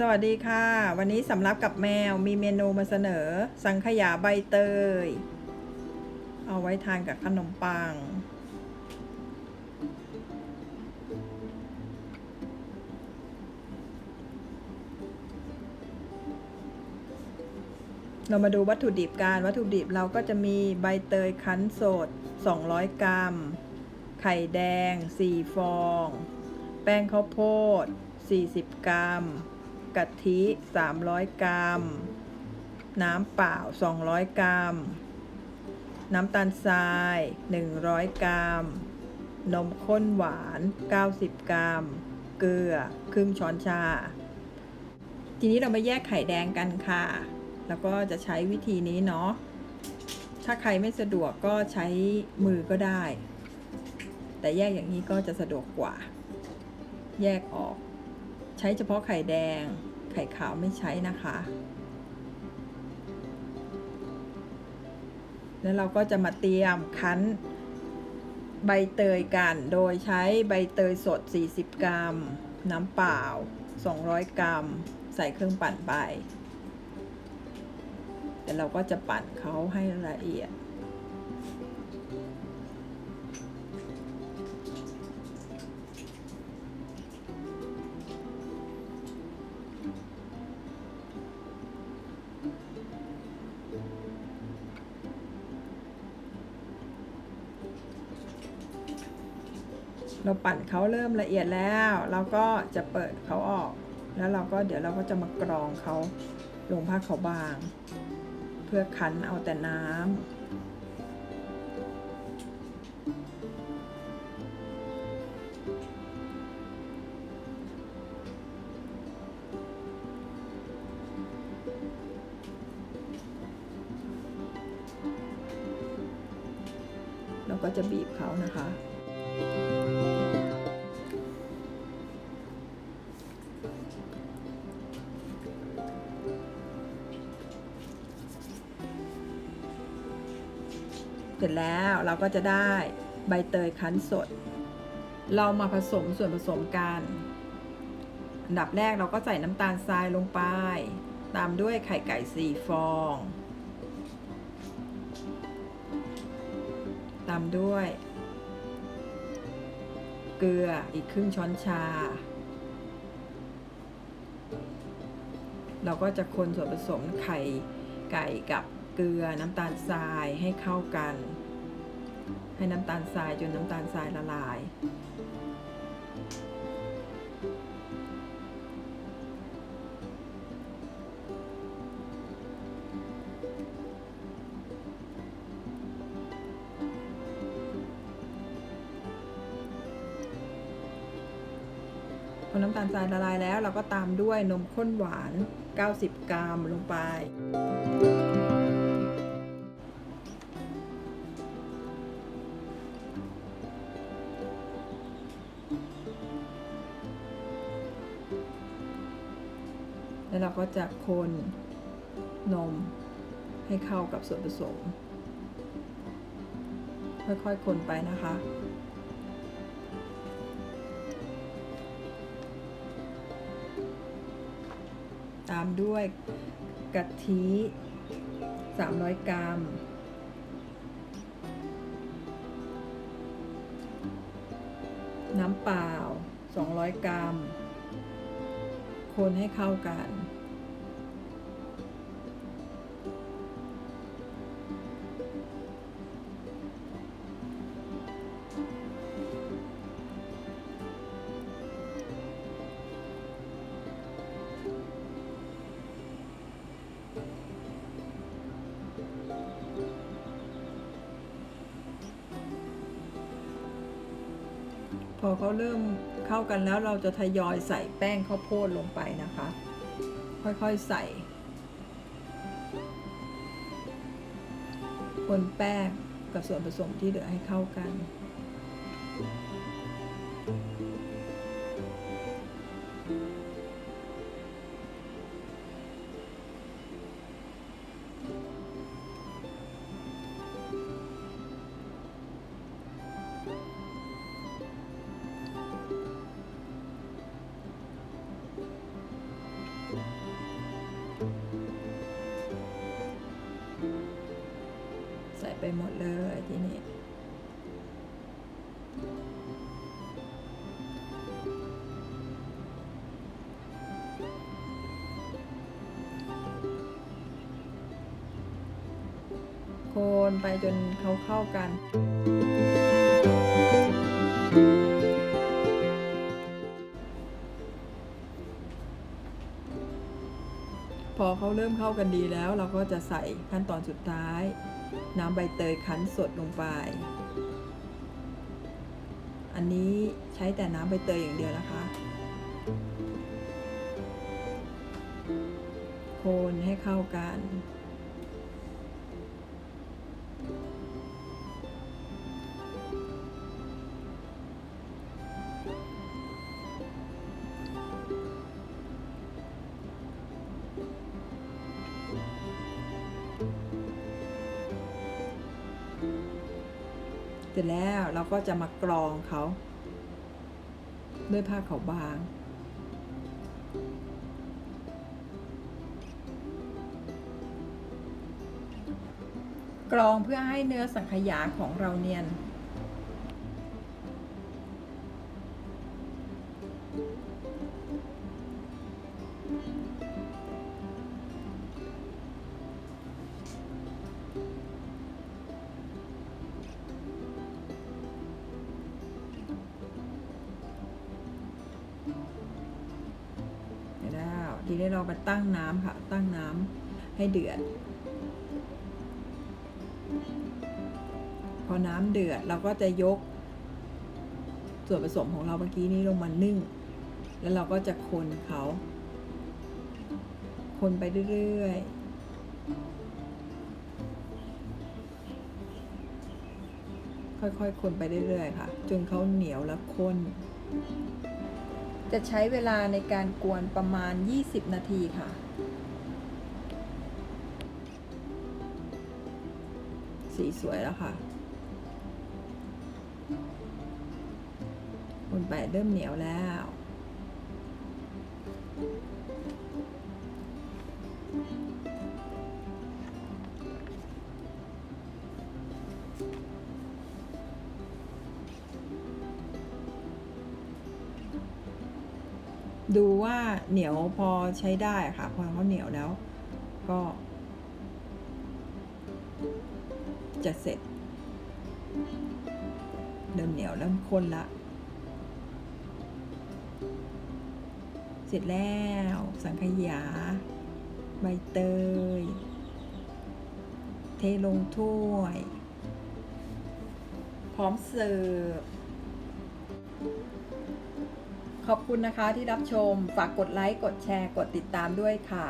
สวัสดีค่ะ วันนี้สำรับกับแมวมีเมนูมาเสนอ สังขยาใบเตย เอาไว้ทานกับขนมปัง เรามาดูวัตถุดิบกันวัตถุดิบเราก็จะมีใบเตยคั้นสด 200 กรัม ไข่แดง 4 ฟอง แป้งข้าวโพด 40 กรัม กะทิ 300 กรัม น้ำเปล่า 200 กรัม น้ำตาลทราย 100 กรัม นมข้นหวาน 90 กรัม เกลือ ครึ่งช้อนชา ทีนี้เรามาแยกไข่แดงกันค่ะ แล้วก็จะใช้วิธีนี้เนาะ ถ้าใครไม่สะดวกก็ใช้มือก็ได้ แต่แยกอย่างนี้ก็จะสะดวกกว่า แยกออกใช้เฉพาะไข่แดง ไข่ขาวไม่ใช้นะคะ แล้วเราก็จะมาเตรียมคั้นใบเตยกัน โดยใช้ใบเตยสด 40 กรัม น้ำเปล่า 200 กรัม ใส่เครื่องปั่นไปแต่เราก็จะปั่นเขาให้ละเอียด เราปั่นเขาเริ่มละเอียดแล้ว เราก็จะเปิดเขาออก แล้วเราก็เดี๋ยวเราก็จะมากรองเขาลงผ้าเขาบาง เพื่อคั้นเอาแต่น้ำเราก็จะบีบเขานะคะ เสร็จแล้วเราก็จะได้ใบเตยคั้นสด เรามาผสมส่วนผสมกันอันดับแรกเราก็ใส่น้ำตาลทรายลงไป ตามด้วยไข่ไก่สี่ฟอง ตามด้วย เกลืออีกครึ่งช้อนชา เราก็จะคนส่วนผสมไข่ไก่กับเกลือน้ำตาลทรายให้เข้ากัน ให้น้ำตาลทรายจนน้ำตาลทรายละลาย พอน้ำตาลทรายละลายแล้ว เราก็ตามด้วยนมข้นหวาน 90 กรัมลงไป แล้วเราก็จะคนนมให้เข้ากับส่วนผสม ค่อยๆ คนไปนะคะ ตามด้วยกะทิ 300 กรัม น้ำเปล่า 200 กรัม คนให้เข้ากัน อเขาเริ่มเข้ากันแล้วเราจะทยอยใส่แป้งข้าวโพดลงไปนะคะ ค่อยๆใส่คนแป้งกับส่วนผสมที่เหลือให้เข้ากัน ไปหมดเลยทีนี้ โคนไปจนเขาเข้ากัน พอเขาเริ่มเข้ากันดีแล้ว เราก็จะใส่ขั้นตอนสุดท้าย น้ำใบเตยคั้นสดลงไป อันนี้ใช้แต่น้ำใบเตยอย่างเดียวนะคะคนให้เข้ากัน เสร็จแล้วเราก็จะมากรองเขา ด้วยผ้าขาวบาง กรองเพื่อให้เนื้อสังขยาของเราเนียน ดี๋ยวแล้วทีนี้เรามาตั้งน้ำค่ะ ตั้งน้ำให้เดือด พอน้ำเดือดเราก็จะยก ส่วนผสมของเราเมื่อกี้นี้ลงมานึ่ง แล้วเราก็จะคนเขา คนไปเรื่อยๆค่อยๆ คนไปเรื่อยๆ ค่ะ จนเขาเหนียวและข้น จะใช้เวลาในการกวนประมาณ 20 นาทีค่ะ สีสวยแล้วค่ะคนไปเริ่มเหนียวแล้ว ดูว่าเหนียวพอใช้ได้ค่ะพอเขาเหนียวแล้ว ก็ จะเสร็จ เริ่มเหนียวเริ่มข้นละ เสร็จแล้ว สังขยา ใบเตย เทลงถ้วย พร้อมเสิร์ฟ ขอบคุณนะคะที่รับชม ฝากกดไลค์ กดแชร์ กดติดตามด้วยค่ะ